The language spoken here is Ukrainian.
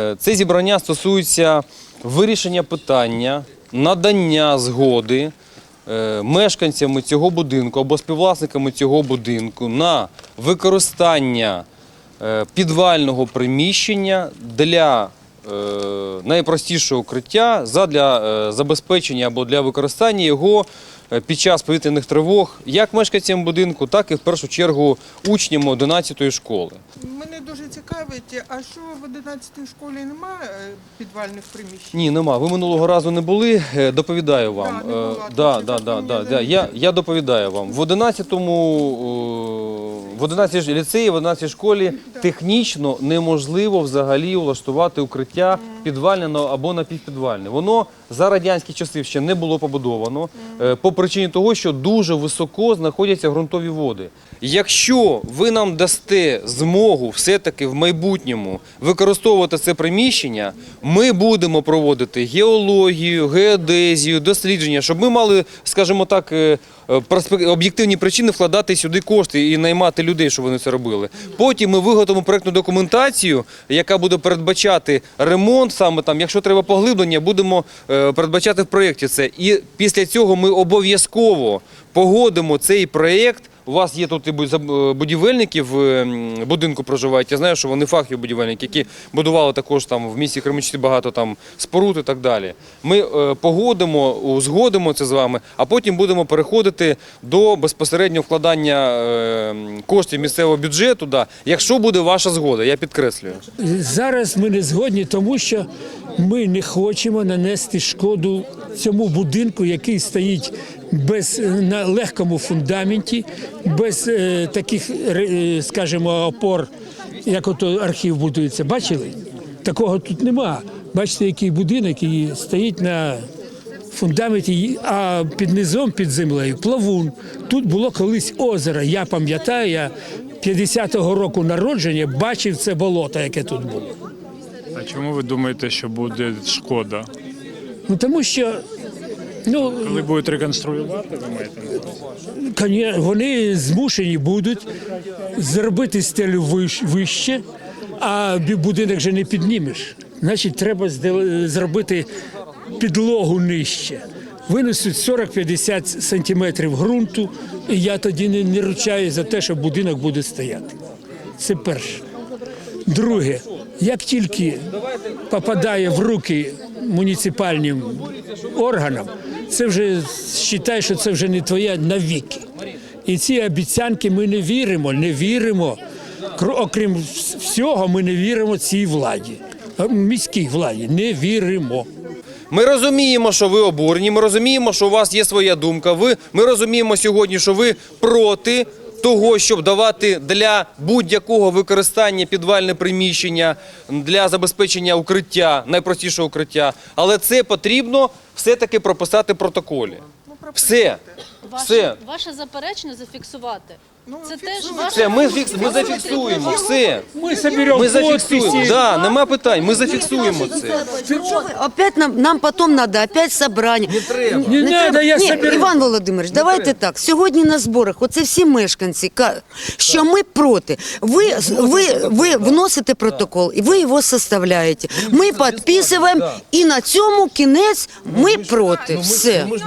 Е, Це зібрання стосується вирішення питання, надання згоди е, мешканцями цього будинку або співвласниками цього будинку на використання е, підвального приміщення для найпростішого укриття задля забезпечення або для використання його під час повітряних тривог як мешканцям будинку, так і в першу чергу учням 11 школи. Мене дуже цікавить, а що в 11 школі немає е, підвальних приміщень? Ні, нема. Ви минулого разу не були. Е, Доповідаю вам. Да, не була. Е, Да, да, да, да, да. Я, я доповідаю вам. В 11-му, е, в 11 ж- ліцеї, в 11 школі технічно неможливо взагалі влаштувати укриття підвальне на- або напівпідвальне. Воно за радянські часи ще не було побудовано е, по причині того, що дуже високо знаходяться ґрунтові води. Якщо ви нам дасте змогу все-таки в майбутньому використовувати це приміщення, ми будемо проводити геологію, геодезію, дослідження, щоб ми мали, скажімо так, е, об'єктивні причини вкладати сюди кошти і наймати людей, щоб вони це робили. Потім ми виготовимо проектну документацію, яка буде передбачати ремонт, саме там, якщо треба поглиблення, будемо е, передбачати в проєкті це. І після цього ми обов'язково погодимо цей проєкт. У вас є тут і е, будівельники в е, будинку проживають. Я знаю, що вони фахові будівельники, які будували також там в місті Кременчуці багато там споруд і так далі. Ми е, погодимо, узгодимо це з вами, а потім будемо переходити до безпосереднього вкладання е, коштів місцевого бюджету. Да, якщо буде ваша згода, я підкреслюю. Зараз ми не згодні, тому що ми не хочемо нанести шкоду цьому будинку, який стоїть без на легкому фундаменті, без е, таких, е, скажімо, опор, як ото архів будується. Бачили? Такого тут нема. Бачите, який будинок і стоїть на фундаменті, а під низом, під землею плавун. Тут було колись озеро. Я пам'ятаю, я 50-го року народження бачив це болото, яке тут було. А чому ви думаєте, що буде шкода? Ну тому що ну, Коли будуть реконструювати, ви маєте на увазі? коні- вони змушені будуть зробити стелю виш- вище, а бі- будинок же не піднімеш. Значить, треба здел- зробити підлогу нижче. Винесуть 40-50 сантиметрів ґрунту, і я тоді не, не ручаю за те, що будинок буде стояти. Це перше. Друге, як тільки попадає в руки муніципальним органам, це вже вважай, що це вже не твоє навіки. І ці обіцянки ми не віримо, не віримо. Окрім всього, ми не віримо цій владі, міській владі. Не віримо. Ми розуміємо, що ви обурені. Ми розуміємо, що у вас є своя думка. Ви ми розуміємо сьогодні, що ви проти того, щоб давати для будь-якого використання підвальне приміщення для забезпечення укриття, найпростішого укриття. Але це потрібно все-таки прописати в протоколі. Все. Все. ваше заперечення зафіксувати. Ну, Це теж ваше Все, ми, фікс, ми зафіксуємо. Все. Ми соберемо Ми зафіксуємо. Да, нема питань. Ми зафіксуємо це. Опять нам, нам потом надо опять собрання. Не треба. Не надо, я Ні, соберу. Іван Володимирович, давайте так. Сьогодні на зборах, оце всі мешканці, ка- що ми проти. Ви, ви, ви вносите протокол, і ви його составляєте. Ми підписуємо, і на цьому кінець ми проти. Все. Ми ж